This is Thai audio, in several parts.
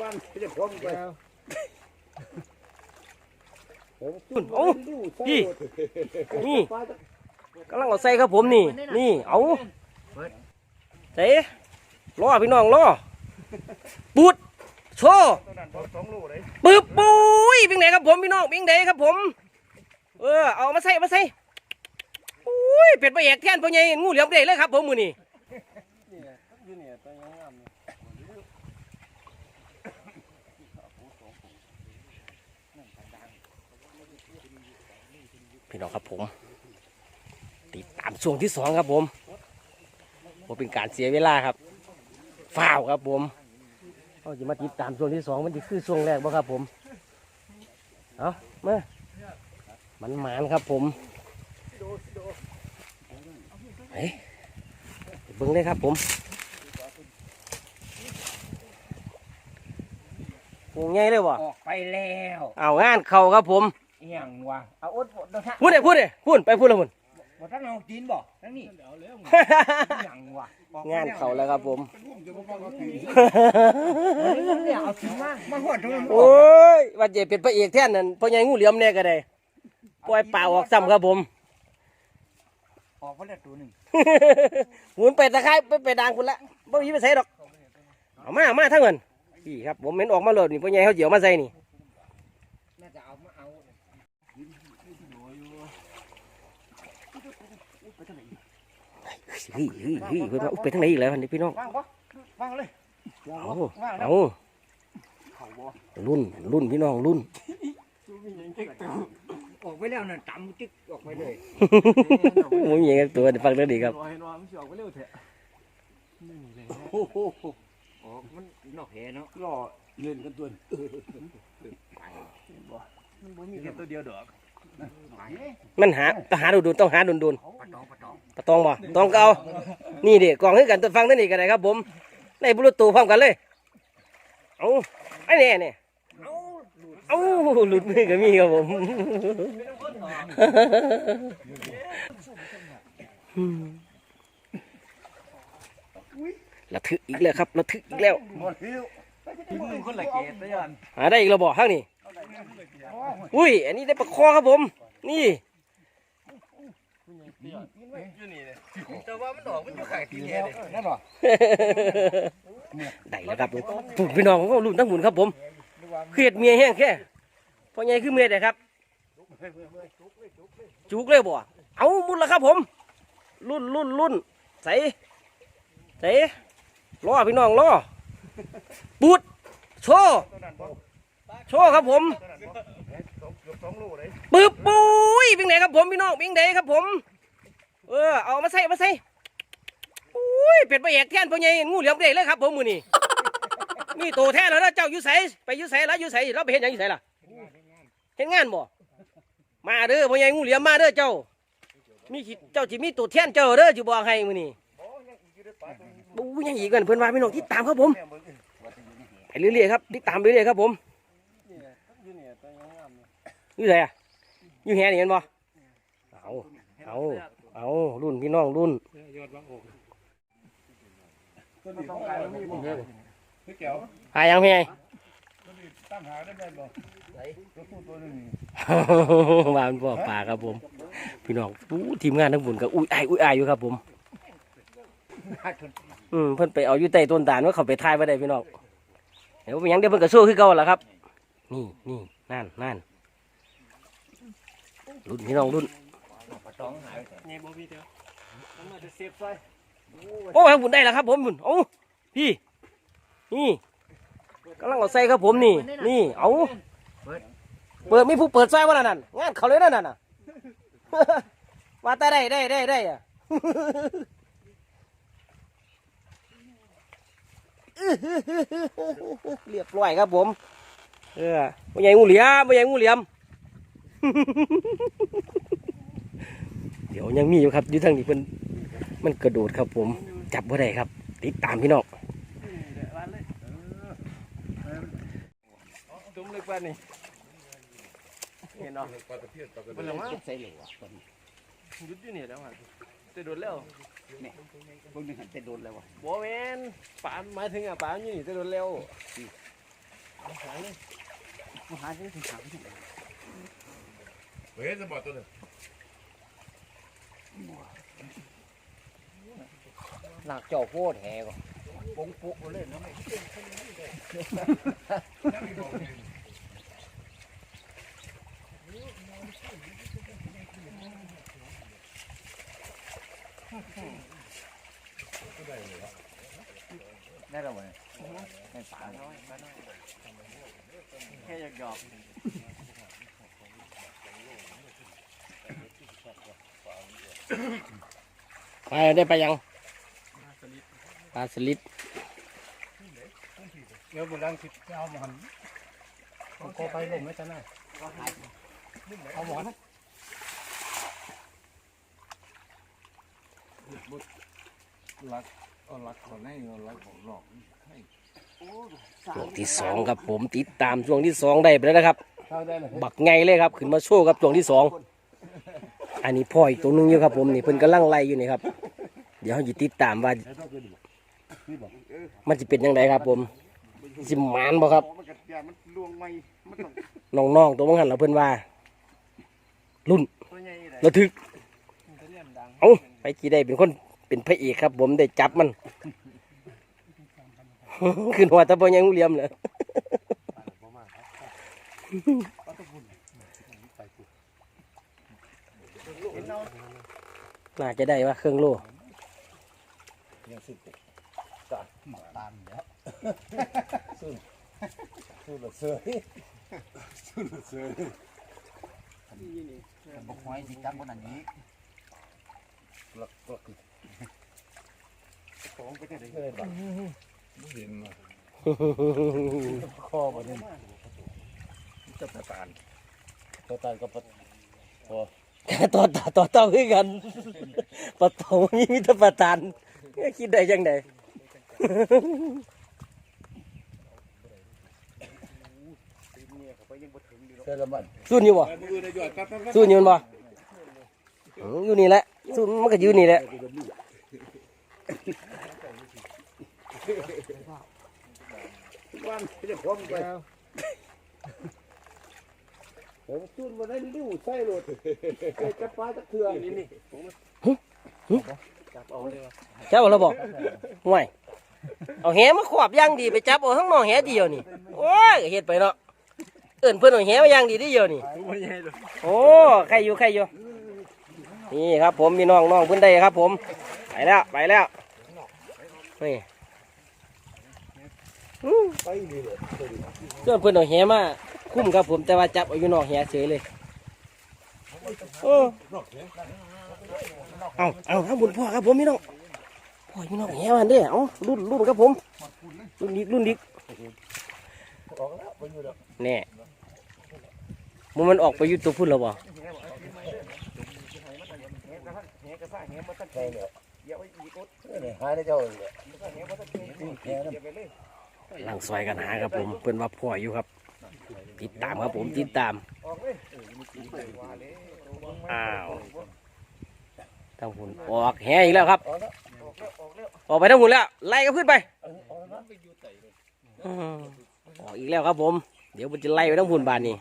วันจะพร้อมไปผมโอ้พี่นี่กำลังเอาใส่ครับผมนี่ นี่เอาเจ๊รอพี่น้องรอปุดโชว์ตอนนั้นสองลูกเลยปึ๊บปุ้ยปิงไหนครับผมพี่น้องปิงไหนครับผม เออเอามาใส่เอามาใส่อุ้ยเป็ดปลาเอกแทนพ่อใหญ่งูเหลือมได้เลยครับผมมือนี่ พี่น้องครับผม ติดตามช่วงที่สองครับผมผมเป็นการเสียเวลาครับฝ้าวครับผมเขาจะมาติดตามช่วงที่สองมันจะคือช่วงแรกบ่ครับผมเอามามันหมานครับผมเฮ้ยเบิ้งเลยครับผม วงใหญ่เลยวะออกไปแล้วเอางานเข่าครับผมเอียงวะเอาอดเดี๋ยวท่าพูดเลยพูดเลยพูดไปพูดเลยพูดบ่ท่านเอาจีนบ่ทั้งนี้เอียงวะงานเข่าแล้วครับผมเนี่ยเอาจีนมามาหอดตรงนั้นโอ้ยว่าเจเป็นพระเอกแท่นนั่นพ่อใหญ่งูเหลี่ยมเนี่ยก็ได้ปล่อยเปล่าออกซ้ำครับผมออกไปแล้วตัวหนึ่งหมุนไปตะไคร้ไปไปดังคุณละบ่มีไปใส่ดอกเอามาเอามาทั้งเงิน พี่ครับผมเห็นออกมาเลยนี่พ่อใหญ่เขาเจียวมาใส่นี่น่าจะเอามาเอาเฮ้ยเฮ้ยเฮ้ยเพิ่นว่าอุ๊ยไปทางไหนอีกแล้วนี่พี่น้องว่างปะว่างเลยเอาเอารุ่นรุ่นพี่น้องรุ่นออกไปแล้วน่ะตำจิ๊กออกไปเลยมมีอย่างตัวเดี๋ยวฟังเรื่องดีครับหนว่ามันสิออกไปเร็วแท้โอ้โห ออกมันนอกแหเนาะรอเล่นกันตัวนี้มันบ่มีแค่ตัวเดียวดอกไปมันหาต้องหาดูดูต้องหาดุนดุนปะตองปะตองปะตองบ่ตองก็เอานี่เด็กกองให้กันตัวฟังเท่านี้ก็ได้ครับผม ในบลูทูธพร้อมกันเลย เอาไอ้เนี่ยเนี่ยเอาหลุดมือก็มีครับผม ระทึกอีกแล้วครับระทึกอีกแล้วหมดแล้วทิ้งมือคนละเกตได้ยันหาได้อีกแล้วบ่ข้างนี้อุ้ย อันนี้ได้ปลาคอครับผม นี่อยู่นี่เลยแต่ว่ามันออกมันอยู่ข้างตีนแหแล้วเลยนั่นหรอได้แล้วครับผมปุ่นพี่น้องของเขาลุ่นทั้งหมุนครับผมเครียดเมียแห้งแค่พอไงคือเมียได้ครับ จุกเลยบ่ เอามุดแล้วครับผม รุ่นรุ่นรุ่นใส่ใส่ รอพี่น้องรอปุดโชว์โชว์ครับผมเกือบปึ๊บปุ้ยปิงไหนครับผมพี่น้องปิงไหนครับผม เออเอามาใส่มาใส่อุ้ยเป็ดปลาเอกแทนพ่อใหญ่งูเหลือมได้เลยครับผมมือนี่นี่โตแท้แล้วนะเจ้าอยู่ใสไปอยู่ใสแล้วอยู่ใสเราไปเห็นยังอยู่ใสล่ะเห็นงานบ่มาเด้อพ่อใหญ่งูเหลือมมาเด้อเจ้ามีเจ้าจิมีตัวแท่นเจ้าเด้อจะบอกให้มือนี่ บูยังอีกกันเพื่อนว่าพี่น้องที่ตามครับผมไปเรื่อยๆครับติดตามไปเรื่อยๆครับผมอยู่นี่ตัวงามๆนี่อยู่ไหนอะอยู่แห่นี่เห็นบ่เอาเอาเอารุ่นพี่น้องรุ่นยอดวางอกตัวนี้ต้องการมีบ่พี่แก้วหายังพี่ไงตั้งหาได้ไหมบ่ตัวผู้ตัวนึงมาเป็นพ่อป่าครับผม พี่น้องทีมงานทั้งบุญกับอุ้ยอายอุ้ยอายอยู่ครับผม อืมเพิ่นไปเอาอยู่ใต้ต้นตาลว่าเขาไปทายมาได้พี่น้องเดี๋ยวเป็นหยังเดี๋ยวเพิ่นก็สู้คือเก่าล่ะครับ นี่นี่นั่นนั่นรุ่นพี่น้องรุ่นปะตองหายนี่บ่มีเดียวมันมาจะเซฟไฟโอ้ยบุญได้แล้วครับ ผมบุญเอาพี่ นี่กำลังเอาใส่ครับผมนี่ นี่เอาเปิดมีผู้เปิดไฟว่านั่นงานเขาเลยนั่นน่ะ ว่าแต่ได้ได้ได้ได้อะ เรียบร้อยครับผม เออไม่ใหญ่งูเหลี่ยมไม่ใหญ่งูเหลี่ยม เดี๋ยวยังมีอยู่ครับอยู่ทางนี้เพิ่นมันกระโดดครับผม จับบ่ได้ครับ ติดตามพี่น้องวันเลยตุ้มเลยป่านนี่เห็นเนาะเป็นละมั้งใส่เหลวอะยุดอยู่นี่แล้วอะจะโดดแล้ว พวกนึงหันจะโดนแล้ววะบ่แม่นปานหมายถึงอะปานอยู่นี่จะโดนเร็วมาหาที่ถึงหาที่ไหนเฮ้ยจะบอกตัวหนึ่งหนักเจ้าโคตรแหก็ปงปุกเลยเนาะได้แล้วเว้ยได้ปลาน้อยปลาน้อยแค่หยอกไปได้ไปยังปลาสลิดเดี๋ยวบุรังคิดเอาหมอนผมก็ไปลงไม่ทันน่ะเอาหมอน รักเอารักคนให้เอารักของหลอกช่วงที่สองครับผมติดตามช่วงที่สองได้ไปแล้วนะครับ เข้าได้เลยบักไงเลยครับ ขึ้นมาโชว์ครับช่วงที่สองอันนี้พ่ออีกตัวหนึงอยู่ครับผมนี่เพิ่นกำลังไล่อยู่นี่ครับ เดี๋ยวเราจะติดตามว่า มันจะเป็นยังไงครับ ผมสิหมานบ่ครับมันกระยามันลวงไม่มันต้องน้องๆตัวมังหันเราเพิ่นว่า รุ่นตัวใหญ่เลยระทึกเอ้าไปกี่ได้เป็นคน เป็นพระเอกครับ ผมได้จับมัน ขึ้นหัวตะบอยังเหลี่ยมเลยน่าจะได้ว่าเครื่องโล่ตามแล้วสู้หลักเสือสู้หลักเสือบอกไว้สิจับคนอันนี้หลักหลักข องไปได้เสือบักเห็นมาคอบ่นี่จะตะตานตะตานกับปะต่อต่อต่อต่อคือกันปะเตามีมิตรปะทานคิดได้ยังไงเสือละมันสู้อยู่บ่มือในหยอดปั๊บปั๊บปั๊บสู้อยู่บ่อืมอยู่นี่แหละสู้มันก็อยู่นี่แหละ วันจะพร้อมไปผมจุนมาได้ลิ้วใส่รถเกิดจะปลาตะเถื่อนนี่นี่จับเอาแล้วบอกห่วยเอาแหมาขวบอย่างดีไปจับเอาทั้งหมอแหเดียวนี่โอ้ยเฮ็ดไปเนาะเอิ่นเพิ่นเอาแหมาอย่างดีเดียวนี่โอ้ใครอยู่ใครอยู่นี่ครับผมมีน้องน้องเพิ่นได้ครับ ผมไปแล้วไปแล้วนี่อื้อไปนี่เลย ส่วนเพิ่อนเอาแหมาคุ้มครับผมแต่ว่าจับเอาอยู่นอกแหเฉยเลยโอ้เอาเอาครับบุญพ่อครับผมพี่น้องพ่ออยู่นอกแหมันเด้อเอารุ่นรุ่นครับผมรุ่นดิกรุ่นดิกแน่มันมันออกไปยู่ตัวพุ่นแล้วบ่หายได้เจ้าเลยแหมางแหเดี๋ยวไปเลยหลังซอยกันหาครับผมเพิ่อนว่าพ่ออยู่ครับ ติดตามครับผมติดตามอ้าวทั้งหุ่นออกแหอีกแล้วครับ ออกไปทั้งหุ่นแล้วไล่ก็ขึ้นไปออกอีกแล้วครับผม เดี๋ยวมันจะไล่ไปทั้งหุ่นบานนี่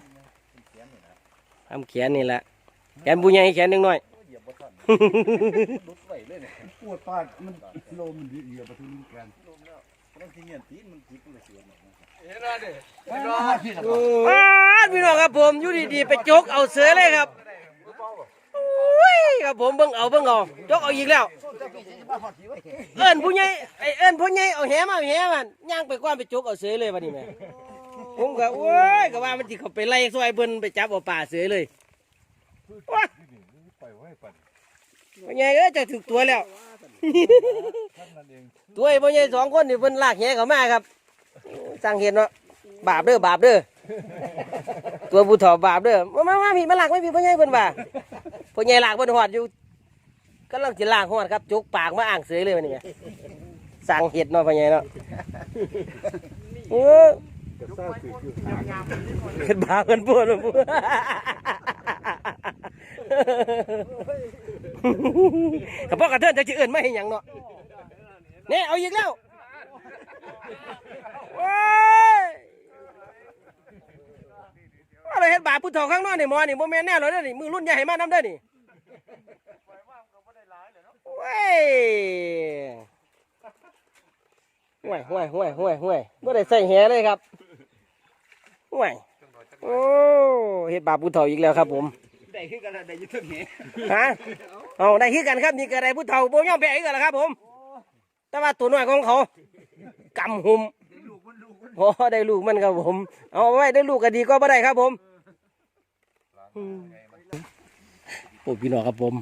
ทำแขนนี่แหละแขนบุญใหญ่แขนหนึ่งหน่อยลุดไว้เลยเนี่ยปวดปาดมันโลมันดีเดียวประตูนี้กัน ต้องที่เงี้ยตีนมันจิกเลยเสียเห็นแล้วดิอ้าวพี่น้องครับผมอยู่ดีๆไปจกเอาเสือเลยครับอุ้ยครับผมเบิ่งเอาเบิ่งเอาจกเอาอีกแล้วเอิ้นผู้ใหญ่ไอเอิ้นผู้ใหญ่เอาแหมาเอาแหมันย่างไปกว้านไปจกเอาเสือเลยวันนี้แม่ผมก็โอ้ยก็ว่ามันสิเขาไปไล่ซอยเบิ่นไปจับเอาป่าเสือเลยว้าปล่อยไว้ปันผู้ใหญ่เอ้ยจะถึกตัวแล้ว ตัวไอ้ผู้ใหญ่สองคนนี่เพิ่นลากแหเขามาครับสั่งเห็นเนาะบาปเด้อบาปเด้อตัวผู้เฒ่าบาปเด้อมามามาพี่มาลากไม่พี่ผู้ใหญ่เพิ่นว่าผู้ใหญ่ลากเพิ่นหอดอยู่กำลังสิลากหอดครับจุกปากมาอ่างเสือเลยวันนี้สั่งเห็ดเนาะผู้ใหญ่เนาะโอ้จะสร้างคือเห็ดบาปกันปวดปวด กระพาะกระเทินจะจะเอื่นไม่เห็นอย่างเนาะเนี่ยเอาอีกแล้วโอ้ยอะไรเฮ็ดบาปผู้เฒ่าข้างนอกนี่มอนี่โมแม่นแน่เลยนี่มือรุ่นใหญ่มากน้ำได้นี่ว้ายห่วยห่วยห่วยห่วยห่วยไม่ได้ใส่แหเลยครับห่วยโอ้เฮ็ดบาปผู้เฒ่าอีกแล้วครับผม ได้คือกันได้ยึดถึงเหฮะเอาได้คือกันครับนี่ก็ได้ผู้เฒ่าโบย่อมแบกอีกแล้วล่ะครับผม แต่ว่าตัวน้อยของเขากำหุมโอ้ได้ลูกมันครับผม เอาไว้ได้ลูกก็ดีก็ไม่ได้ครับผมอืมโอ้พี่น้องครับผม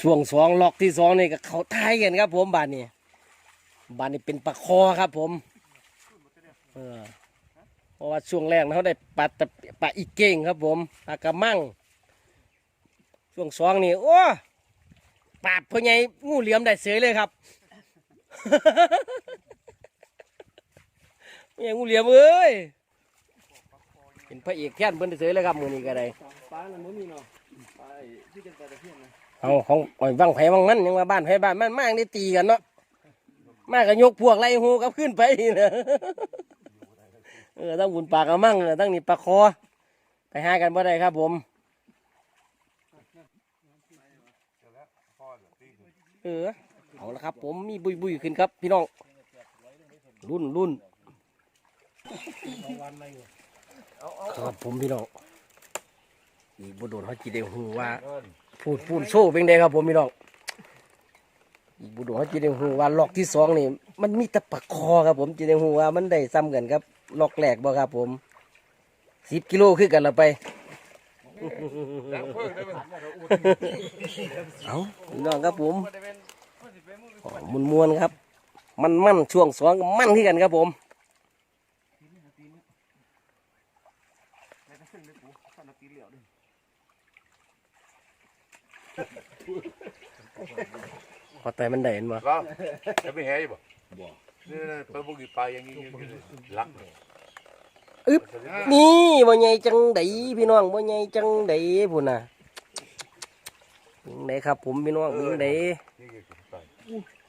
ช่วงสองล็อกที่สองนี่ก็เขาทายกันครับ ผมบานนี้บานนี้เป็นปลาคอครับผมเออเพราะว่าช่วงแรกเขาได้ปลาตะปลาอีเก่งครับผมปลากระมัง ช่วงสองนี่โอ้ปราบพ่อใหญ่งูเหลี่ยมได้เสยเลยครับพ่อใหญ่งูเหลี่ยมเอ้ยเป็นพระเอกแท่นเพิ่นได้เสยเลยครับมือนี้ก็ได้ปลาหนึ่งมื้อมีเนาะปลาที่เป็นปลาตะเพียนนะเอาของอ่อยวังไผวังมันยังว่าบ้านไผบ้านมันมากได้ตีกันเนาะมากก็ยกพวกไล่หูกับขึ้นไปนะเออต้องบุญปากกระมั่งต้องนี่ปลาคอไปหากันบ่ได้ครับผม เออเอาละครับ ผมมีบุยบุยขึ้นครับ พี่น้องรุ่นรุ่นครับผมพี่น้องอีกบุโดนเขาจีเดหูว่าพูดพูดโซ่เป็นไงครับ ผมพี่น้องอีกบุโดนเขาจีเดหูว่าล็อกที่สองนี่ มันมีต่ปากคอครับผมจีเดหูว่ามันได้ซ้ำกันครับล็อกแรกบ่ครับ ผมสิบกิโลขึ้นกันละไป เอาพี่น้องครับผมมุนมวนๆครับ มันมั่นช่วงสองก็มั่นขึ้นกันครับผมพอแต่มันได้เห็นบ่แล้วจะไม่แห่บ่บ่นี่ไปบุกปลาอย่างนี้ลัก อึ๊บนี่บ่ใหญ่จังไดพี่น้องบ่ใหญ่จังไดพุ่นน่ะมึงไดครับ ผมพี่น้องมึงได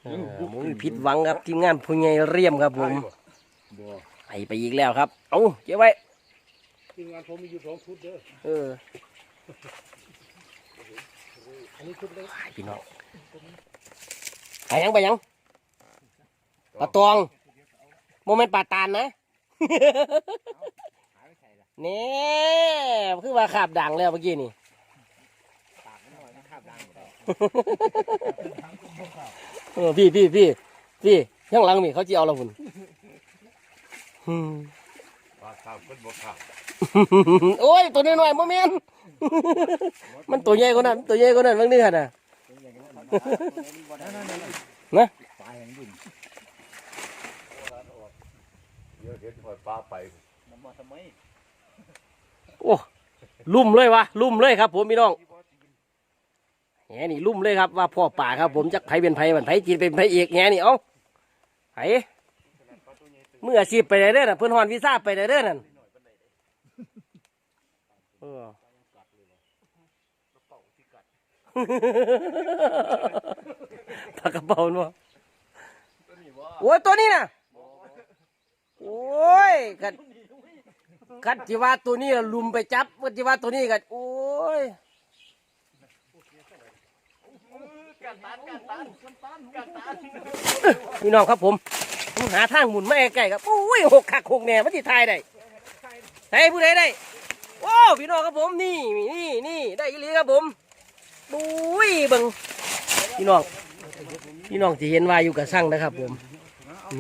มือออมึงผิดหวังครับทีมงานผู้ใหญ่เรียมครับผมไปไปอีกแล้วครับ เอาเก็บไว้ทีมงานผมมีอยู่สองชุดเด้อเออไปพี่น้องไปยังไปยังปลาตองโมเมนต์ปลาตานนะ เนี่ยคือว่าขาบด่างแล้วเมื่อกี้นี่เออพี่พี่พี่พี่ข้างหลังนี่เขาจะเอาละหุ่นอืมปลาข้าวเพิ่นบ่ข้าวโอ้ยตัวน้อยๆโมเมนมันตัวใหญ่กว่านั้นตัวใหญ่กว่านั้นบางเดือนน่ะนะ เดี๋ยวเห็นหอย ปลาไปน้ำมาทำไมโอ้ลุ่มเลยวะลุ่มเลยครับ ผมพี่น้องแหนี่ลุ่มเลยครับว่าพ่อป่าครับ ผมจักไผเป็นไผมันไผจีนเป็นไผเอกแหนี่เอ้าไผเมื่ออาชีพไปได้เด้อน่ะเพิ่นฮอนวีซ่าไปได้เด้อนั่นเออปากกระเป๋าเนาะโอ้ยตัวนี้น่ะ โอ้ยกันกันจิว่าตัวนี้ลุมไปจับกันจิว่าตัวนี้กันโอ้ยพี่น้องครับผมผมหาทางหมุนมาใกล้ครับโอ้ยหกขักหกแหน่มันที่ทายได้ใช่ผู้ใดได้โอ้พี่น้องครับผมนี่นี่นี่ได้อีหลีครับผมบุ้ยบิ่งพี่น้องพี่น้องจะเห็นว่าอยู่กับช่างนะครับผม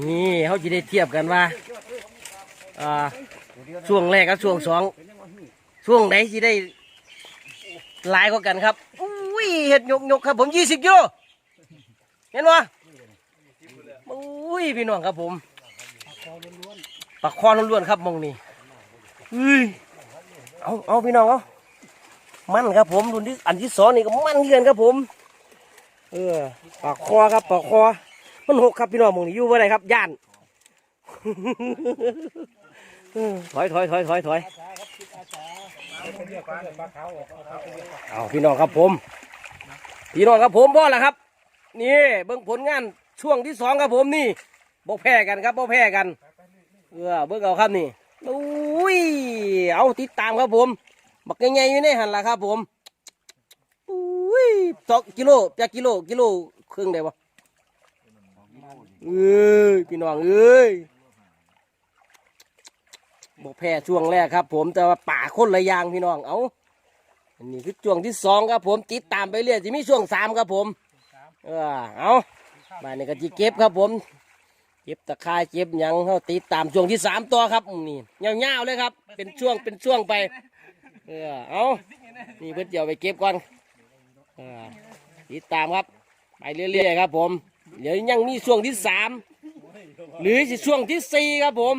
นี่เขาจะได้เทียบกันว่า อ่าช่วงแรกกับช่วงสองช่วงไหนที่ได้หลายกว่ากันครับอุ้ยเห็ดยกยกครับ ผมยี่สิบกิโลเห็นวะอุ้ยพี่น้องครับผมปลาคอล้วนๆครับมองนี่เฮ้ยเอาเอาพี่น้องเอามันครับผมรุ่นที่อันที่สองนี่ก็มันเกินครับผม เออปลาคอครับปลาคอมันหกครับพี่น้องมองนี่อยู่ว่าไรครับย่าน ถอยถอยถอยถอยถอยเอาพี่น้องครับผม พี่น้องครับผมพ่อละครับ นี่เบิ่งผลงานช่วงที่สองครับผมนี่บ่แพ้กันครับบ่แพ้กันเออเบิ่งเอาครับนี่อุ้ยเอาติดตามครับผม บักใหญ่ๆอยู่ในหันละครับผมอุ้ยสองกิโลจากกิโลกิโลครึ่งได้ปะเอ้ยพี่น้องเอ้ย บ่แพ้ช่วงแรกครับ ผมแต่ว่าป่าคนละอย่างพี่น้องเอาอันนี้คือช่วงที่สองครับผมติดตามไปเรื่อยจะมีช่วงสามครับผมเออเอามาในกะจิเก็บครับผม เก็บตะไคร้เก็บหยังเขาติดตามช่วงที่สามต่อครับอืมนี่เงาวๆเลยครับ เป็นช่วงเป็นช่วงไปเออเอานี่เพื่อนเดี๋ยวไปเก็บก่อนเออติดตามครับไปเรื่อยๆครับ ผม เดี๋ยวยังมีช่วงที่สามหรือสิช่วงที่สี่ครับผม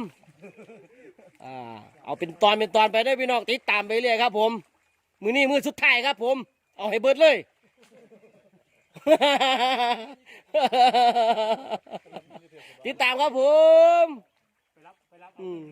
อ่าเอาเป็นตอนเป็นตอนไปได้พี่น้องติดตามไปเรื่อยครับ ผม มือนี้มือสุดท้ายครับ ผม เอาให้เบิดเลยติดตามครับผมอืม